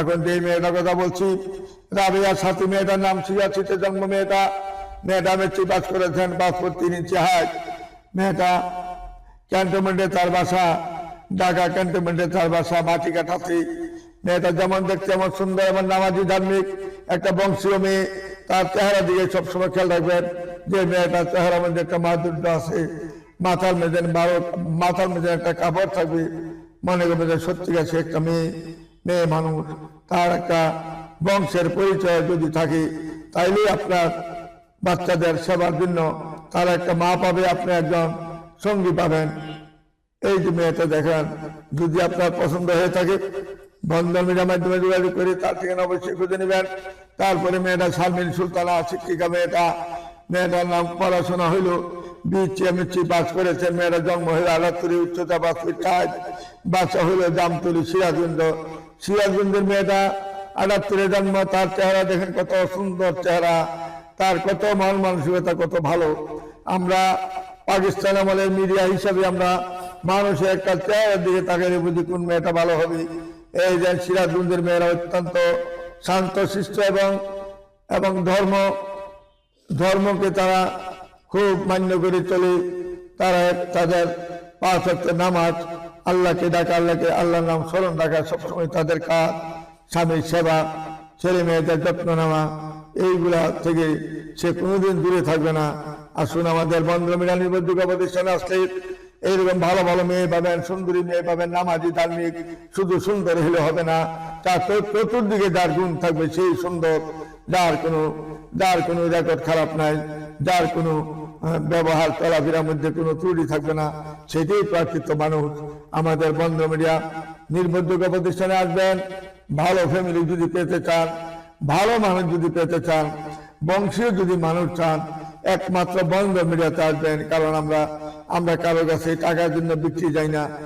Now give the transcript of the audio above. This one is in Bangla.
এখন যে মেয়েটার কথা বলছি রাবিয়ার সাথী মেয়েটার নাম ছিয়াশিতে জন্ম মেয়েটা। মেয়েটা মেট্রিক পাস করেছেন পাসপোর্ট তিন ইঞ্চি হাইট। মেয়েটা ক্যান্টনমেন্টে তার বাসা, ঢাকা ক্যান্টনমেন্টে তার বাসা মাটি মাটিকাঠাতে মেয়েটা যেমন দেখতে এমন সুন্দর এমন নামাজি ধার্মিক একটা বংশীয় মেয়ে। তার চেহারা দিকে সবসময় খেয়াল রাখবেন, যে মেয়েটার চেহারা মধ্যে একটা মাধুর্য আছে। মাথার মেঝে বারো মাথার মেঝে একটা কাপড় থাকবে। মনে করবে যে সত্যিকার সে একটা মেয়ে। মেয়ে মানুষ, তার একটা বংশের পরিচয় যদি থাকে তাইলে আপনার বাচ্চাদের সেবার জন্য তার একটা মা পাবে, আপনি একজন সঙ্গী পাবেন। এই যে মেয়েটা দেখেন, যদি আপনার পছন্দ হয়ে থাকে, বন্ধন মিডিয়ার মাধ্যমে যোগাযোগ করে তার ঠিকানা অবশ্যই খুঁজে নেবেন। তারপরে মেয়েটা শারমিন সুলতানা শিক্ষিকা মেয়েটা, মেয়েটার নাম পড়াশোনা হইল বিএমএসসি পাস করেছেন মেয়েটা জন্ম হইল আলাত্তরি উচ্চতা ষাট বাচ্চা হইল জামতলি, সিরাজগঞ্জ। সিরাজগঞ্জের মেয়েটা আটাত্তরে জন্ম, তার চেহারা দেখেন কত সুন্দর চেহারা, তার কত মান মানসিকতা কত ভালো। আমরা পাকিস্তান আমাদের মিডিয়া হিসাবে আমরা মানুষের একটা চেহারার দিকে তাকালে বুঝি কোন মেয়েটা ভালো হবে। এই যে সিরাজগঞ্জের মেয়েরা অত্যন্ত শান্ত শিষ্ট এবং এবং ধর্ম, ধর্মকে তারা খুব মান্য করে চলে। তারা তাদের পাঁচ নামাজ আল্লাহকে ডাকা, আল্লাহকে আল্লাহর নাম স্মরণ রাখা সবসময় তাদের কাজ, স্বামীর সেবা, ছেলে মেয়েদের যত্ন নেওয়া, এইগুলা থেকে সে কোনোদিন দূরে থাকবে না। আসুন আমাদের বন্ধ মিলা নির্ভরযোগ্য প্রতিষ্ঠানে আসলে এইরকম ভালো ভালো মেয়ে পাবেন, সুন্দরী মেয়ে পাবেন, নামাজি ধার্মিক, শুধু সুন্দর হলে হবে না। তার চত- চতুর্দিকে যার গুণ থাকবে সেই সুন্দর, যার কোনো যার কোনো রেকর্ড খারাপ নাই, যার কোনো ব্যবহার, চলাফেরার মধ্যে কোনো ত্রুটি থাকবে না। সেটাই প্রার্থিত মানুষ। আমাদের বন্ধ মিডিয়া নির্ভরযোগ্য প্রতিষ্ঠানে আসবেন। ভালো ফ্যামিলি যদি পেতে চান, ভালো মানুষ যদি পেতে চান, বংশীয় যদি মানুষ চান, একমাত্র বন্ধ মিডিয়াতে আসবেন। কারণ আমরা আমরা কারও কাছে টাকার জন্য বিক্রি যাই না।